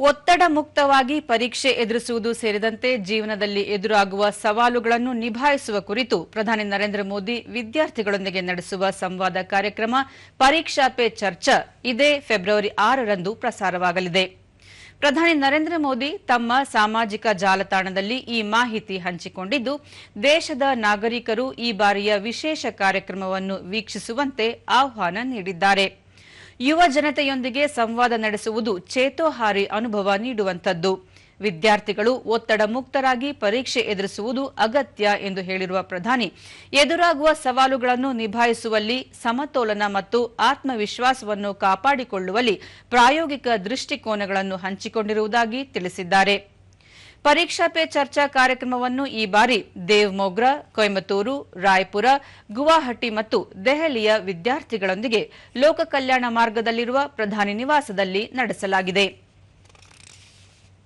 ಒತ್ತಡ ಮುಕ್ತವಾಗಿ ಪರೀಕ್ಷೆ ಎದುರಿಸುವುದು ಸೇರಿದಂತೆ ಜೀವನದಲ್ಲಿ ಎದುರಾಗುವ ಸವಾಲುಗಳನ್ನು ನಿಭಾಯಿಸುವ ಕುರಿತು ಪ್ರಧಾನಿ ನರೇಂದ್ರ ಮೋದಿ ವಿದ್ಯಾರ್ಥಿಗಳೊಂದಿಗೆ ನಡೆಸುವ ಸಂವಾದ ಕಾರ್ಯಕ್ರಮ ಪರೀಕ್ಷಾ ಪೇ ಚರ್ಚಾ ಇದೇ ಫೆಬ್ರವರಿ ಆರರಂದು ಪ್ರಸಾರವಾಗಲಿದೆ. ಪ್ರಧಾನಿ ನರೇಂದ್ರ ಮೋದಿ ತಮ್ಮ ಸಾಮಾಜಿಕ ಜಾಲತಾಣದಲ್ಲಿ ಈ ಮಾಹಿತಿ ಹಂಚಿಕೊಂಡಿದ್ದು, ದೇಶದ ನಾಗರಿಕರು ಈ ಬಾರಿಯ ವಿಶೇಷ ಕಾರ್ಯಕ್ರಮವನ್ನು ವೀಕ್ಷಿಸುವಂತೆ ಆಹ್ವಾನ ನೀಡಿದ್ದಾರೆ. ಯುವ ಜನತೆಯೊಂದಿಗೆ ಸಂವಾದ ನಡೆಸುವುದು ಚೇತೋಹಾರಿ ಅನುಭವ ನೀಡುವಂತದ್ದು ವಿದ್ಯಾರ್ಥಿಗಳು ಒತ್ತಡ ಮುಕ್ತರಾಗಿ ಪರೀಕ್ಷೆ ಎದುರಿಸುವುದು ಅಗತ್ಯ ಎಂದು ಹೇಳಿರುವ ಪ್ರಧಾನಿ, ಎದುರಾಗುವ ಸವಾಲುಗಳನ್ನು ನಿಭಾಯಿಸುವಲ್ಲಿ ಸಮತೋಲನ ಮತ್ತು ಆತ್ಮವಿಶ್ವಾಸವನ್ನು ಕಾಪಾಡಿಕೊಳ್ಳುವಲ್ಲಿ ಪ್ರಾಯೋಗಿಕ ದೃಷ್ಟಿಕೋನಗಳನ್ನು ಹಂಚಿಕೊಂಡಿರುವುದಾಗಿ ತಿಳಿಸಿದ್ದಾರೆ. ಪರೀಕ್ಷಾ ಪೇ ಚರ್ಚಾ ಕಾರ್ಯಕ್ರಮವನ್ನು ಈ ಬಾರಿ ದೇವ್ ಮೊಗ್ರಾ ಕೊಯಮತ್ತೂರು, ರಾಯ್ಪುರ, ಗುವಾಹಟಿ ಮತ್ತು ದೆಹಲಿಯ ವಿದ್ಯಾರ್ಥಿಗಳೊಂದಿಗೆ ಲೋಕ ಕಲ್ಯಾಣ ಮಾರ್ಗದಲ್ಲಿರುವ ಪ್ರಧಾನಿ ನಿವಾಸದಲ್ಲಿ ನಡೆಸಲಾಗಿದೆ.